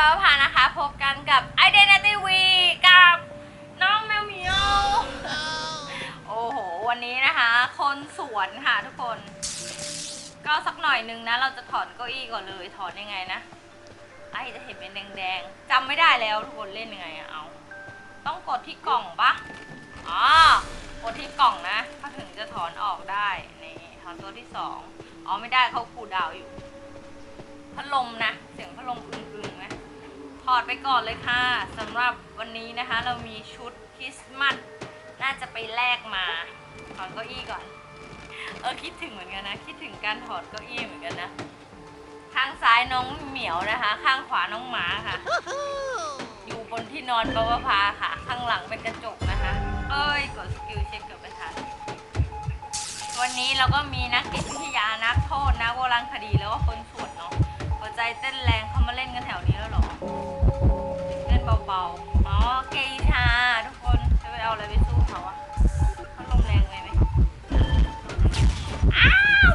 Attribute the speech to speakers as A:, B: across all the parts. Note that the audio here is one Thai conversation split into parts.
A: ป้าพานะคะ พบกันกับ Identity Week กับน้องแมวเหมียว โอ้โห วันนี้นะคะ คนสวนค่ะทุกคน ก็สักหน่อยนึงนะ เราจะถอนเก้าอี้ก่อนเลย ถอนยังไงนะ ไอจะเห็นเป็นแดงๆจำไม่ได้แล้วทุกคนเล่นยังไงอะเอา ต้องกดที่กล่องปะอ๋อกดที่กล่องนะถ้าถึงจะถอนออกได้ นี่ถอนตัวที่สองอ๋อไม่ได้เขาคูลดาวน์อยู่พัดลมนะ เสียงพัดลมอึงๆนะ ถอดไปก่อนเลยค่ะสำหรับวันนี้นะคะ เรามีชุดคริสต์มาสน่าจะไปแลกมาถอนเก้าอี้ก่อน เออคิดถึงเหมือนกันนะ คิดถึงการถอดเก้าอี้เหมือนกันนะข้างซ้ายน้องเหมียวนะคะ ข้างขวาน้องหมาค่ะ อยู่บนที่นอนปวภาค่ะ ข้างหลังเป็นกระจกนะคะ เอ้ยกดสกิลเช็คเกือบไม่ทันวันนี้เราก็มีนักจิตวิทยานักโทษนักโบราณคดีแล้วก็คนสวดเนาะหัวใจเต้นแรงเขามาเล่นกันแถวนี้แล้วหรอ เบาๆ อ๋อ เกยชาทุกคน จะไปเอาอะไรไปสู้เขาอะเขาลมแรงเลยไหมอ้าว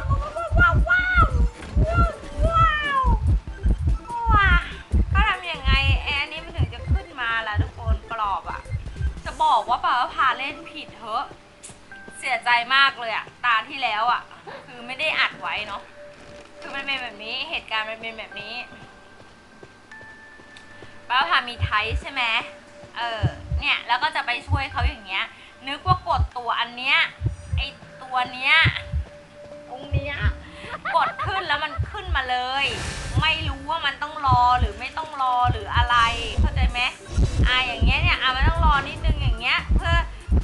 A: ว้าว ว้าวว้าวว้าวว้าวเขาทำยังไงแอร์นี้มันถึงจะขึ้นมาล่ะทุกคนกรอบอะจะบอกว่าป่าวพาเล่นผิดเถอะ เสียใจมากเลยอะตาที่แล้วอะคือไม่ได้อัดไว้เนาะ คือมันเป็นแบบนี้ เหตุการณ์มันเป็นแบบนี้ ป้าพามีไทใช่ไหมเออ เนี่ยแล้วก็จะไปช่วยเขาอย่างเงี้ย นึกว่ากดตัวอันเนี้ยไอตัวเนี้ยตรงเนี้ยกดขึ้นแล้วมันขึ้นมาเลย ไม่รู้ว่ามันต้องรอหรือไม่ต้องรอหรืออะไรเข้าใจไหมอ่าอย่างเงี้ยเนี่ยอะมันต้องรอนิดนึงอย่างเงี้ย เพื่อ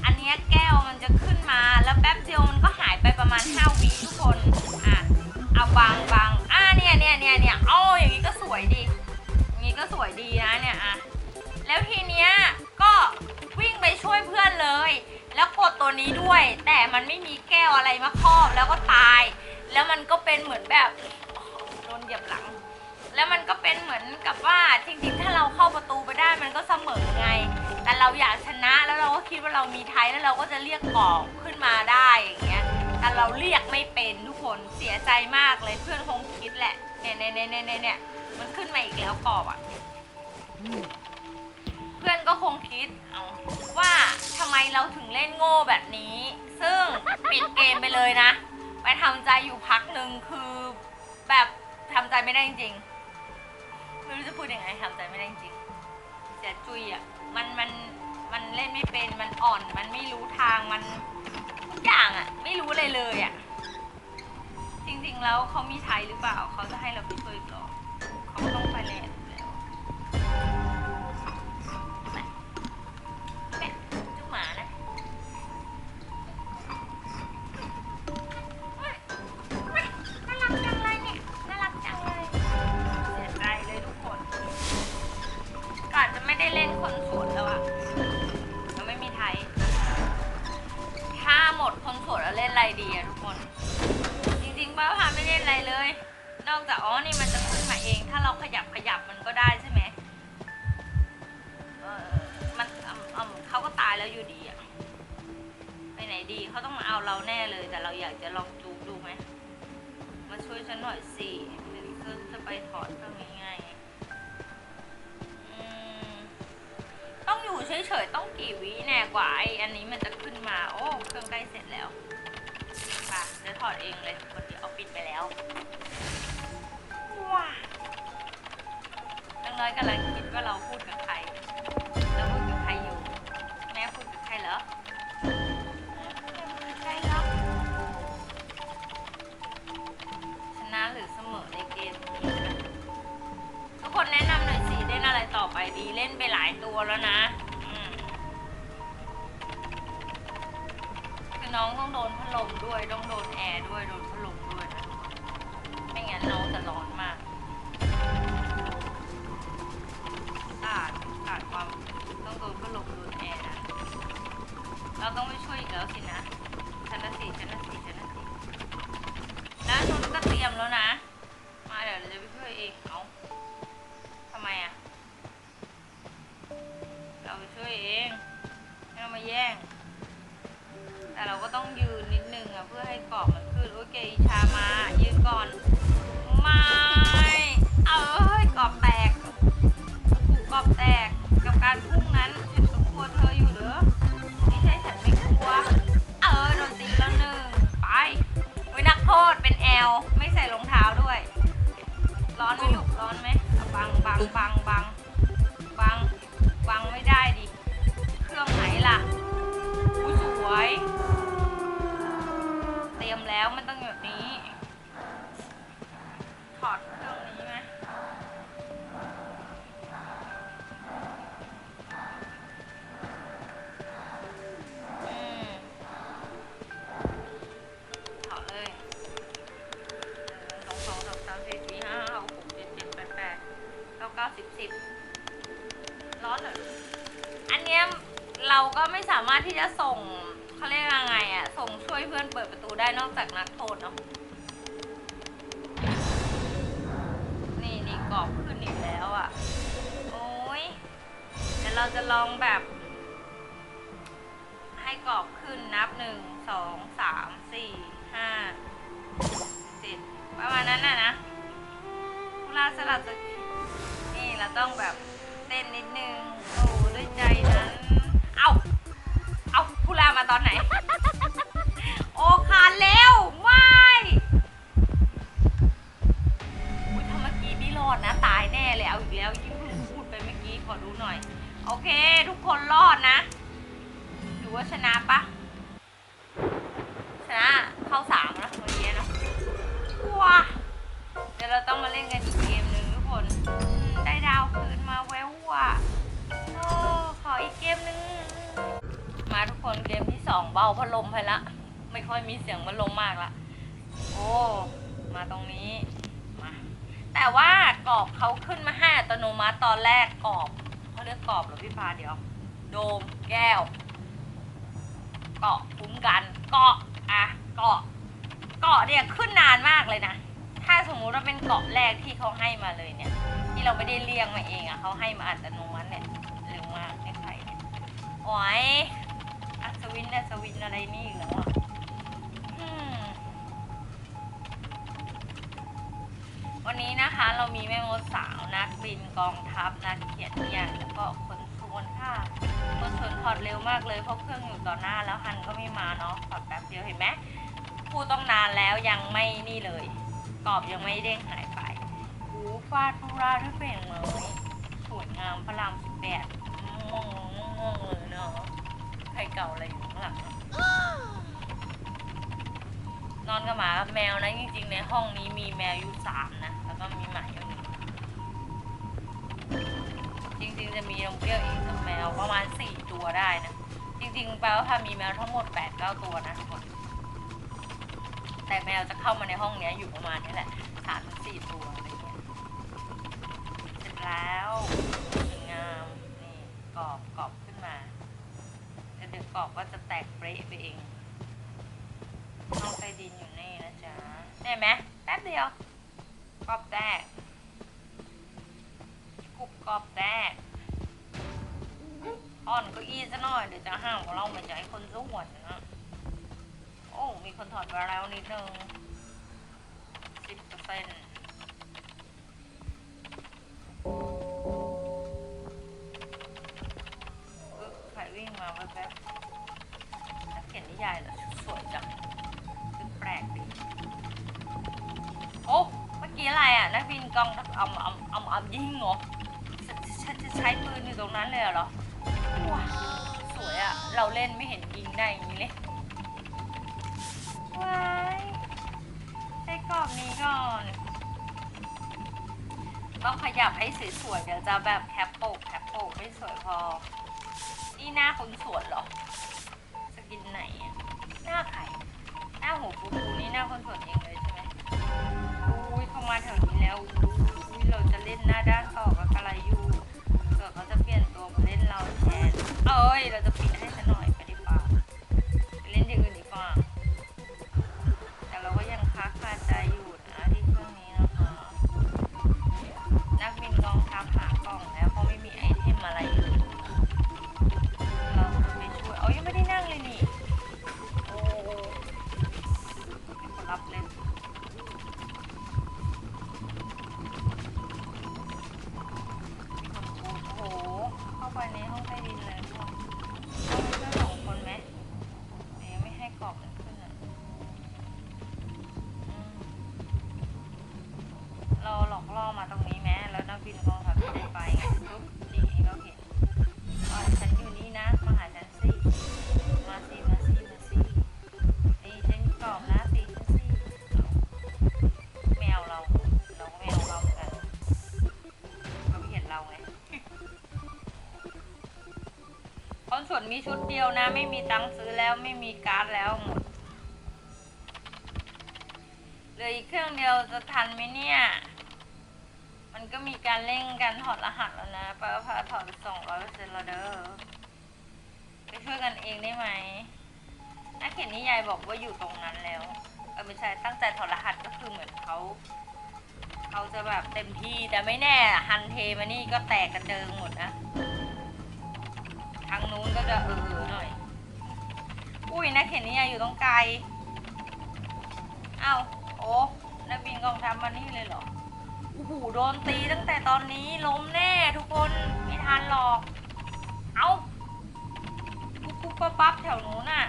A: อันเนี้ยแก้วมันจะขึ้นมาแล้วแป๊บเดียวมันก็หายไปประมาณ5วิทุกคนอะเอาบางบางอ่าเนี่ยเนี่ยเนี่ยเนี่ยอาอย่างนี้ก็สวยดี แล้วทีเนี้ยก็วิ่งไปช่วยเพื่อนเลย แล้วกดตัวนี้ด้วย แต่มันไม่มีแก้วอะไรมาครอบแล้วก็ตาย แล้วมันก็เป็นเหมือนแบบโดนเหยียบหลัง แล้วมันก็เป็นเหมือนกับว่าจริงๆ ถ้าเราเข้าประตูไปได้มันก็เสมอไง แต่เราอยากชนะแล้วเราก็คิดว่าเรามีไทยแล้วเราก็จะเรียกกรอบขึ้นมาได้อย่างเงี้ยแต่เราเรียกไม่เป็นทุกคนเสียใจมากเลยเพื่อนคงคิดแหละเนี่ยเนี่ยเนี่ยเนี่ยเนี่ยมันขึ้นมาอีกแล้วกรอบอะเพื่อนก็คงคิดเอาว่าทำไมเราถึงเล่นโง่แบบนี้ ซึ่งปิดเกมไปเลยนะ ไปทำใจอยู่พักหนึ่งคือแบบทำใจไม่ได้จริงๆไม่รู้จะพูดยังไงทำใจไม่ได้จริงๆเสียจุยอะมันมันมันเล่นไม่เป็นมันอ่อนมันไม่รู้ทางมันทุกอย่างอะ ไม่รู้เลยเลยอะจริงๆแล้วเขามีไทยหรือเปล่า เขาจะให้เราไปช่วยอีกเหรอเขาต้อง อะไรดีอะทุกคน จริงๆป้าพาไม่เล่นอะไรเลย นอกจากอ๋อนี่มันจะขึ้นมาเอง ถ้าเราขยับขยับมันก็ได้ใช่ไหมเออมันอ่ำอ่ำเขาก็ตายแล้วอยู่ดีอะไปไหนดีเขาต้องมาเอาเราแน่เลย แต่เราอยากจะลองจูบดูไหมมาช่วยฉันหน่อยสิเดี๋ยวจะไปถอดเครื่องงอืมต้องอยู่เฉยๆ ต้องกี่วิแน่กว่าไออันนี้มันจะขึ้นมา โอ้ เครื่องใกล้เสร็จแล้ว ป่ะเดี๋ยวถอดเองเลยคนเดียวเอาปิดไปแล้ว ว้าน้อยๆกำลังคิดว่าเราพูดกับ เราจะลองแบบ ให้กรอบขึ้นนับหนึ่งสองสามสี่ห้าเจ็ดประมาณนั้นน่ะนะเวลาสลับจะนี่เราต้องแบบเต้นนิดนึงโอ้ด้วยใจนั้น เอาเอาพูลามาตอนไหน โอ้ขาดแล้วไม่อุ้ยถ้าเมื่อกี้นี่รอดนะ ตายแน่เลยเอาอีกแล้วยิ่งเพิ่งพูดไปเมื่อกี้ขอดูหน่อย โอเค ทุกคนรอดนะถือว่าชนะปะชนะเข้าสามนะเมื่อกี้นะว้าเดี๋ยวเราต้องมาเล่นกันอีกเกมหนึ่งทุกคนได้ดาวคืนมาแววว่ะโอ้ขออีกเกมหนึ่งมาทุกคนเกมที่สองเบาพัดลมไปละ ไม่ค่อยมีเสียงพัดลมมากละโอ้มาตรงนี้มาแต่ว่ากรอบเขาขึ้นมาให้อัตโนมัติตอนแรกกรอบ เขาเรียกกรอบเหรอพี่พาเดี๋ยว โดมแก้ว เกาะคุ้มกัน เกาะอะเกาะ เกาะเนี่ยขึ้นนานมากเลยนะ ถ้าสมมุติว่าเป็นเกาะแรกที่เขาให้มาเลยเนี่ย ที่เราไม่ได้เรียงมาเองอะเขาให้มาอัตโนมัติเนี่ยเร็วมากไอ้ไข่เนี่ยโอ้ยอัศวินอัศวินอะไรนี่อีกแล้วอ วันนี้นะคะเรามีแม่มดสาวนักบินกองทัพนักเขียนนิยายแล้วก็คนสวนค่ะคนสวนถอดเร็วมากเลยเพราะเครื่องอยู่ต่อหน้าแล้วฮันก็ไม่มาเนาะถอดแป๊บเดียวเห็นไหมพูดต้องนานแล้วยังไม่นี่เลย กรอบยังไม่เด้งหายไปหูฟาดทุราด้วยเปล่งเลยสวยงามพระรามสิบแปดม่วงม่วงเลยเนาะใครเก่าอะไรอยู่ข้างหลังนอนกับหมากับแมวนะจริงๆในห้องนี้มีแมวอยู่สามนะ ก็มีหมาอยู่หนึ่งจริงๆจะมีนมเปรี้ยวอีกกับแมวประมาณสี่ตัวได้นะ จริงๆแปลว่าพามีแมวทั้งหมดแปดเก้าตัวนะทุกคนแต่แมวจะเข้ามาในห้องเนี้ยอยู่ประมาณนี้แหละสามถึงสี่ตัวอะไรเงี้ยเสร็จแล้วสวยงามนี่กรอบกรอบขึ้นมาแล้วเดี๋ยวกรอบก็จะแตกเปรี้ไปเองห้องใต้ดินอยู่นี่นะจ๊ะได้ไหมแป๊บเดียว กรอบแตกกรุบกรอบแตกอ่อนเก็อี้ซะหน่อยเดี๋ยวจะห้ามของเราเหมือนจะให้คนสู้หวนนะโอ้มีคนถอดไปแล้วนิดนึงสิบเปอร์เซ็นต์ใครวิ่งมาแป๊บนักเขียนนิยายเหรอสวยจัง กบินกองทัพเอาเอาเอาเอายิงเหรอจะจะจะใช้ปืนอยู่ตรงนั้นเลยเหรอว้าสวยอะเราเล่นไม่เห็นยิงได้อย่างนี้เลยว้ายใช้กรอบนี้ก่อนต้องขยับให้สวยๆเดี๋ยวจะแบบแคปโปกแคปโปกไม่สวยพอ นี่หน้าคนสวนเหรอ สกินไหน หน้าใครหน้าหัวปูปูนี่หน้าคนสวนเองเลยใช่ไหมอุ้ยเข้ามาแถวนี้แล้ว ล่นหน้าด้านออกับอะไรอยู่เกิดเขาจะเปลี่ยนตัวมาเล่นเราแทนเอ้ย เราจะปิดให้ซะหน่อย คนส่วนมีชุดเดียวนะ ไม่มีตังค์ซื้อแล้วไม่มีการ์ดแล้วหมดเหลืออีกเครื่องเดียวจะทันไหมเนี่ย มันก็มีการเร่งการถอดรหัสแล้วนะป้าพาถอดสองร้อยเปอร์เซ็นต์แล้วเด้อไปช่วยกันเองได้ไหมนักเขียนนิยายบอกว่าอยู่ตรงนั้นแล้ว เออไม่ใช่ตั้งใจถอดรหัสก็คือเหมือนเขา เขาจะแบบเต็มที่แต่ไม่แน่ฮันเทมานี่ก็แตกกระเจิงหมดนะ ทางนู้นก็จะเออหน่อย อุ้ยนักเขียนนิยายอยู่ตรงไกลเอ้าโอ้นักบินกองทัพมานี่เลยเหรอโอ้โหโดนตีตั้งแต่ตอนนี้ล้มแน่ทุกคนไม่ทันหรอก เอาปุ๊บปุ๊บปั๊บปั๊บแถวนู้นน่ะ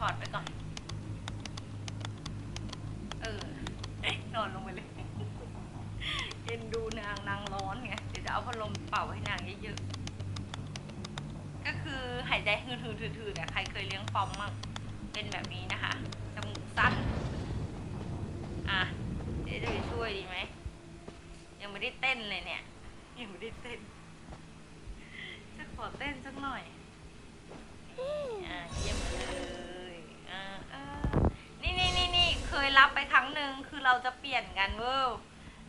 A: ถอดไปก่อน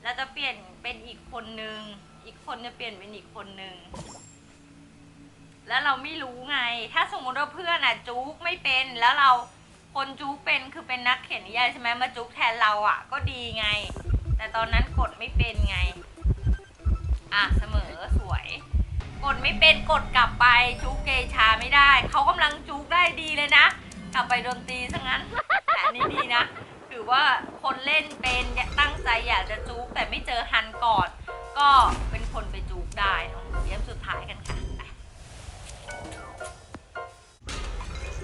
A: เราจะเปลี่ยนเป็นอีกคนหนึ่งอีกคนจะเปลี่ยนเป็นอีกคนหนึ่งแล้วเราไม่รู้ไง ถ้าสมมติว่าเพื่อนอะจุกไม่เป็น แล้วเราคนจุกเป็นคือเป็นนักเขียนนิยายใช่ไหมมาจุกแทนเราอะก็ดีไง แต่ตอนนั้นกดไม่เป็นไง อะเสมอสวย กดไม่เป็นกดกลับไปจุกเกชาไม่ได้ เขากำลังจุกได้ดีเลยนะ กลับไปโดนตีซะงั้นแต่อันนี้ดีนะ ถือว่าคนเล่นเป็นตั้งใจอยากจะจุกแต่ไม่เจอฮันก่อน ก็เป็นคนไปจุกได้เนอะเยี่ยมสุดท้ายกันค่ะ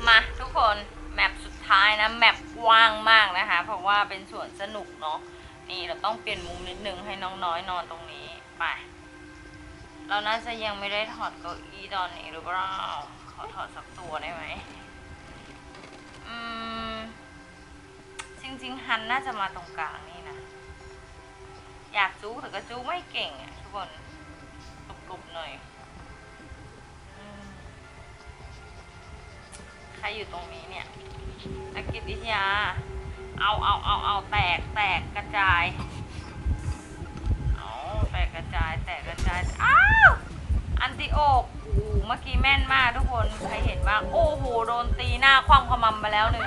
A: มาทุกคนแมปสุดท้ายนะแมปกว้างมากนะคะ เพราะว่าเป็นส่วนสนุกเนาะนี่เราต้องเปลี่ยนมุมนิดนึงให้น้องน้อยนอนตรงนี้ไปเราน่าจะยังไม่ได้ถอดเก้าอี้ตอนนี้หรือเปล่าขอถอดสักตัวได้ไหมอืม จริงๆ ฮันน่าจะมาตรงกลางนี่นะ อยากจู้แต่ก็จู้ไม่เก่งอะทุกคนกรุบๆหน่อยใครอยู่ตรงนี้เนี่ยนักกิจวิทยา เอาเอาเอาเอาแตกแตกกระจาย เอาแตกกระจาย แตกกระจาย อ้าว อันติโอกโอ้เมื่อกี้แม่นมากทุกคน ใครเห็นบ้าง โอ้โห โดนตีหน้าคว่ำขมำไปแล้วหนึ่ง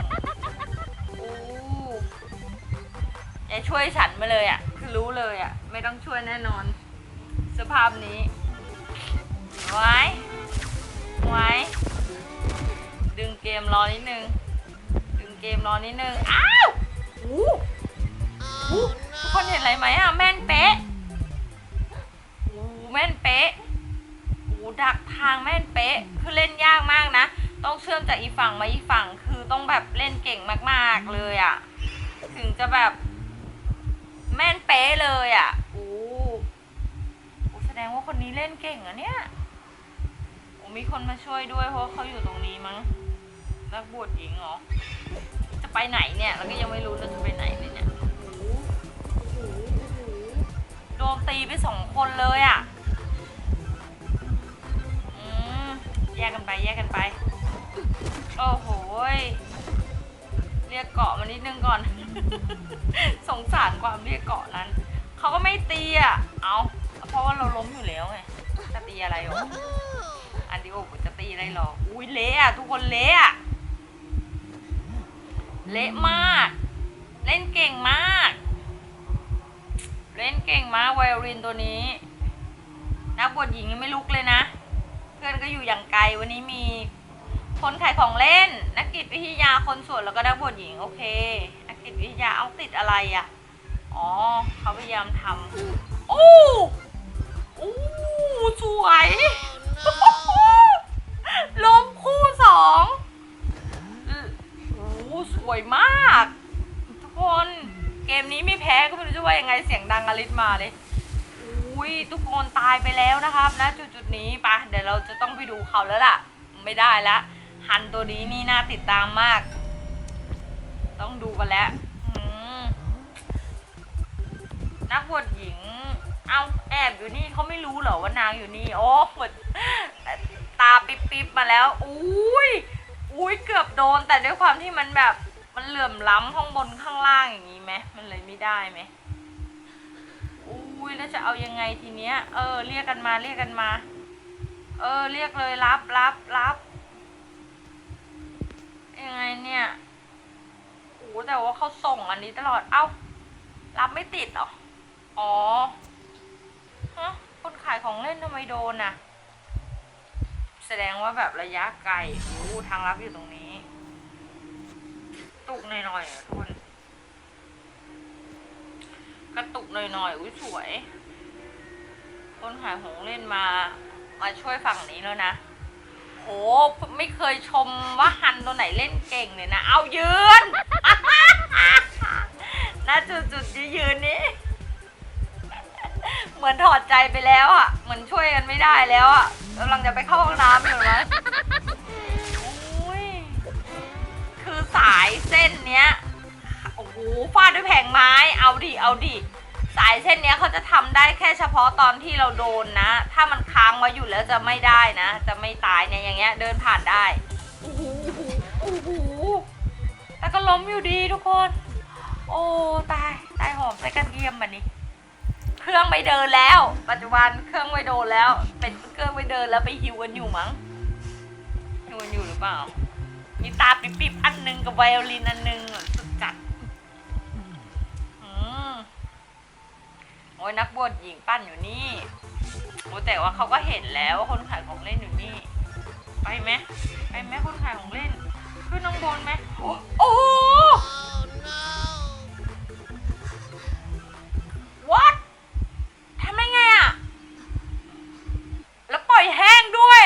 A: ยาช่วยฉันมาเลยอะคือรู้เลยอะ ไม่ต้องช่วยแน่นอน สภาพนี้ ไว้ ไว้ ดึงเกมรอนิดนึง ดึงเกมรอนิดนึง อ้าวโอ้ทุกคนเห็นอะไรไหมอะ แม่นเป๊ะโอ้แม่นเป๊ะโอ้ดักทางแม่นเป๊ะ คือเล่นยากมากนะ ต้องเชื่อมจากอีฝั่งมาอีฝั่ง คือต้องแบบเล่นเก่งมากๆเลยอะ่ะ ถึงจะแบบ แม่นเป๊ะเลยอะ่ะโอ้โหโอ้แสดงว่าคนนี้เล่นเก่งอะเนี่ยโอ้มีคนมาช่วยด้วยเพราะว่าเขาอยู่ตรงนี้มั้งนักบวชหญิงเหรอ จะไปไหนเนี่ยเราก็ยังไม่รู้เราจะไปไหนเลยเนี่ยโอ้โหโอ้โหโอ้โหโดนตีไปสองคนเลยอะ่ะอืมแยกกันไปแยกกันไป โอ้โหย เรียกเกาะมานิดนึงก่อน สงสารความเรียกเกาะนั้น เขาก็ไม่ตีอะ เอาเพราะว่าเราล้มอยู่แล้วไง จะตีอะไรหรอ อันดิโอจะตีอะไรหรอ อุ้ยเละอะทุกคนเละอะ เละมาก เล่นเก่งมาก เล่นเก่งมากไวโอลินตัวนี้ นักบวชหญิงยังไม่ลุกเลยนะ เพื่อนก็อยู่อย่างไกลวันนี้มี คนขายของเล่น นักกิจวิทยาคนสวนแล้วก็นักบวชหญิง โอเค นักกิจวิทยาเอาติดอะไรอะ่ะ อ๋อเขาพยายามทำโอ้โอ้สวยลมคู่สองโอ้สวยมาก ทุกคนเกมนี้ไม่แพ้ก็ไม่รู้จะว่ายังไงเสียงดังอลิสมาเลยอุ้ยทุกคนตายไปแล้วนะครับนะจุดจุดนี้ปะเดี๋ยวเราจะต้องไปดูเขาแล้วล่ะ ไม่ได้ละ ฮันตัวนี้นี่น่าติดตามมาก ต้องดูกันแล้วอืมนักบวชหญิง เอาแอบอยู่นี่เขาไม่รู้เหรอว่านางอยู่นี่ โอ้หมดตาปิ๊บปิ๊บมาแล้ว อุ้ยอุ้ยเกือบโดน แต่ด้วยความที่มันแบบ มันเหลื่อมล้ำข้างบนข้างล่างอย่างนี้ไหมมันเลยไม่ได้ไหมอุ้ยแล้วจะเอายังไงทีเนี้ย เออ เรียกกันมาเรียกกันมา เออ เรียกเลยรับรับรับ ยังไงเนี่ยโอ้แต่ว่าเขาส่งอันนี้ตลอด เอ้า รับไม่ติดหรอ อ๋อ ฮะ คนขายของเล่นทำไมโดนน่ะ แสดงว่าแบบระยะไกลโอ้ทางรับอยู่ตรงนี้ ตุกหน่อยๆอะทุกคนกระตุกหน่อยๆ อุ้ยสวย คนขายของเล่นมา มาช่วยฝั่งนี้แล้วนะ ไม่เคยชมว่าฮันตัวไหนเล่นเก่งเลยนะ เอายืนน่าจุดยืนนี้ เหมือนถอดใจไปแล้วอะ เหมือนช่วยกันไม่ได้แล้วอะกำลังจะไปเข้าห้องน้ำอยู่นะโอ้ยคือสายเส้นเนี้ย โอ้โหฟาดด้วยแผงไม้ เอาดิ เอาดิายเส้นเนี้ยเขาจะทำได้แค่เฉพาะตอนที่เราโดนนะ ถ้ามันค้างไว้อยู่แล้วจะไม่ได้นะ จะไม่ตายเนี่ยอย่างเงี้ยเดินผ่านได้โอ้โหโอ้โหแต่ก็ล้มอยู่ดีทุกคน โอ้ตายตายหอมใส่กระเทียมมันนี่เครื่องไม่เดินแล้ว ปัจจุบันเครื่องไม่โดนแล้ว เป็นเครื่องไม่เดินแล้วไปฮิวกันอยู่มั้งฮิวกันอยู่หรือเปล่ามีตาปิบๆอันนึงกับไวโอลินอันนึง โอ้ยนักบวชหญิงปั้นอยู่นี่โอ้แต่ว่าเขาก็เห็นแล้วว่าคนขายของเล่นอยู่นี่ ไปไหมไปไหมคนขายของเล่นขึ้นน้องบนไหมโอ้โอ้ what ทำได้ไงอะแล้วปล่อยแห้งด้วย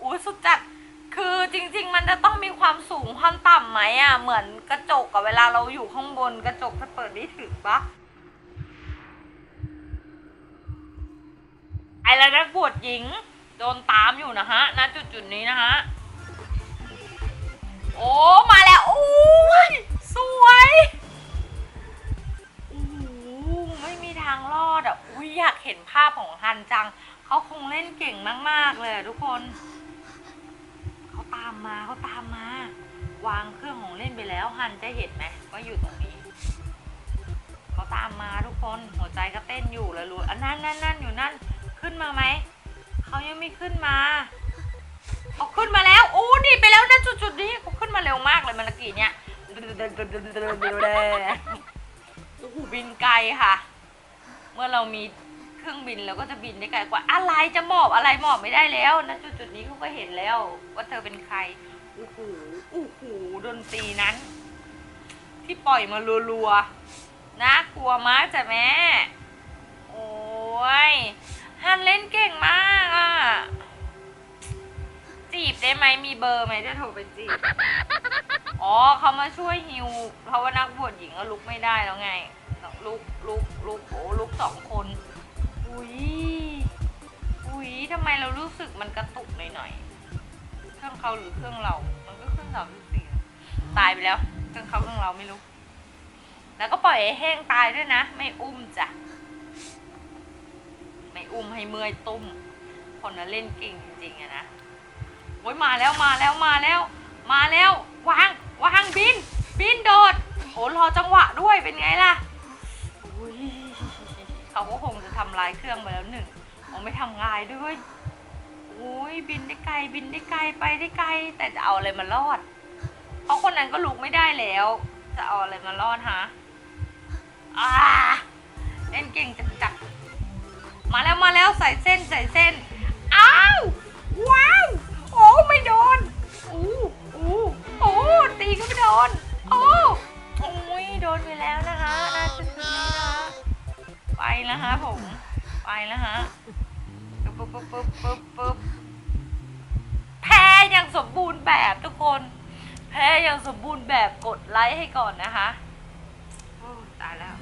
A: อู้สุดจัด คือจริง ๆ มันจะต้องมีความสูงความต่ำไหมอะ เหมือนกระจกอะเวลาเราอยู่ข้างบนกระจกจะเปิดได้ถึงปะไอ้ แล้วนักบวชหญิง โดนตามอยู่นะฮะณจุดๆนี้นะฮะ โอ้มาแล้วโอ้ยสวยโอ้ไม่มีทางรอดอะอุ้ยอยากเห็นภาพของฮันจัง เขาคงเล่นเก่งมากๆเลยทุกคน เขาตามมาเขาตามมา วางเครื่องของเล่นไปแล้วฮันจะเห็นไหมว่าอยู่ตรงนี้เขาตามมาทุกคนหัวใจก็เต้นอยู่แล้วรู้อันนั่นนั่นนั่นอยู่นั่น ขึ้นมาไหม เขายังไม่ขึ้นมาเขาขึ้นมาแล้วโอ้ดีไปแล้วนะจุดๆนี้เขาขึ้นมาเร็วมากเลยมันตะกี้เนี่ยโอ้โหบินไกลค่ะ เมื่อเรามีเครื่องบินเราก็จะบินได้ไกลกว่า อะไรจะหมอบอะไรหมอบไม่ได้แล้วนะจุดจุดๆนี้เขาก็เห็นแล้ว ว่าเธอเป็นใครโอ้โหโอ้โหดนตรีนั้น ที่ปล่อยมารัวๆน่ากลัวมากจ้ะแม่ โอ้ย ฮันเล่นเก่งมากอะ จีบได้ไหมมีเบอร์ไหมจะโทรไปจีบ อ๋อเขามาช่วยฮิว เพราะว่านักบวชหญิงก็ลุกไม่ได้แล้วไง ลุกลุกลุกโอ้ลุกสองคน อุ้ย อุ้ยทำไมเรารู้สึกมันกระตุกหน่อยๆเครื่องเขาหรือเครื่องเรา มันก็เครื่องสามสิบสี่ตายไปแล้วเครื่องเขาเครื่องเราไม่รู้ แล้วก็ปล่อยให้แห้งตายด้วยนะ ไม่อุ้มจ้ะ ไม่อุ้มให้เมื่อยตุ้ม คนน่ะเล่นเก่งจริงๆอะนะโอ้ยมาแล้วมาแล้วมาแล้ว มาแล้ววางวางบิน บินโดดโอ้รอจังหวะด้วยเป็นไงล่ะอุ้ยเขาก็คงจะทำลายเครื่องไปแล้วหนึ่งโอ้ไม่ทำลายด้วยโอ้ยบินได้ไกลบินได้ไกลไปได้ไกล แต่จะเอาอะไรมารอด เพราะคนนั้นก็ลุกไม่ได้แล้ว จะเอาอะไรมารอดฮะอ่าเล่นเก่งจัดจัด มาแล้วมาแล้วใส่เส้นใส่เส้น อ้าว ว้าว โอ้ไม่โดน อู้อู้โอ้ตีก็ไม่โดน โอ้โอ้ยโดนไปแล้วนะคะน่าจะนะคะ ไปแล้วฮะผม ไปแล้วฮะปึ๊บปึ๊บปึ๊บปึ๊บปึ๊บปึ๊บแพ้อย่างสมบูรณ์แบบทุกคน แพ้อย่างสมบูรณ์แบบกดไลค์ให้ก่อนนะคะโอ้ตายแล้ว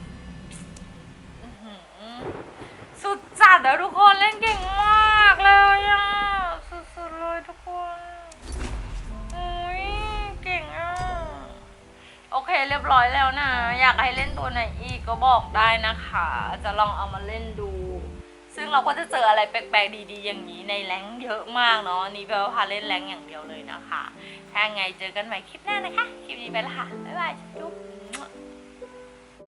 A: อื้อหือ สุดจัดแล้วทุกคนเล่นเก่งมากเลยอะสุดๆเลยทุกคนโอ้ยเก่งอะโอเคเรียบร้อยแล้วนะ อยากให้เล่นตัวไหนอีกก็บอกได้นะคะ จะลองเอามาเล่นดู ซึ่งเราก็จะเจออะไรแปลกๆดีๆ อย่างนี้ในแรงเยอะมากเนาะนี่แปลว่าพาเล่นแรงอย่างเดียวเลยนะคะ ถ้าไงเจอกันใหม่คลิปหน้านะคะ คลิปนี้ไปละค่ะบ๊ายบายจุ๊บ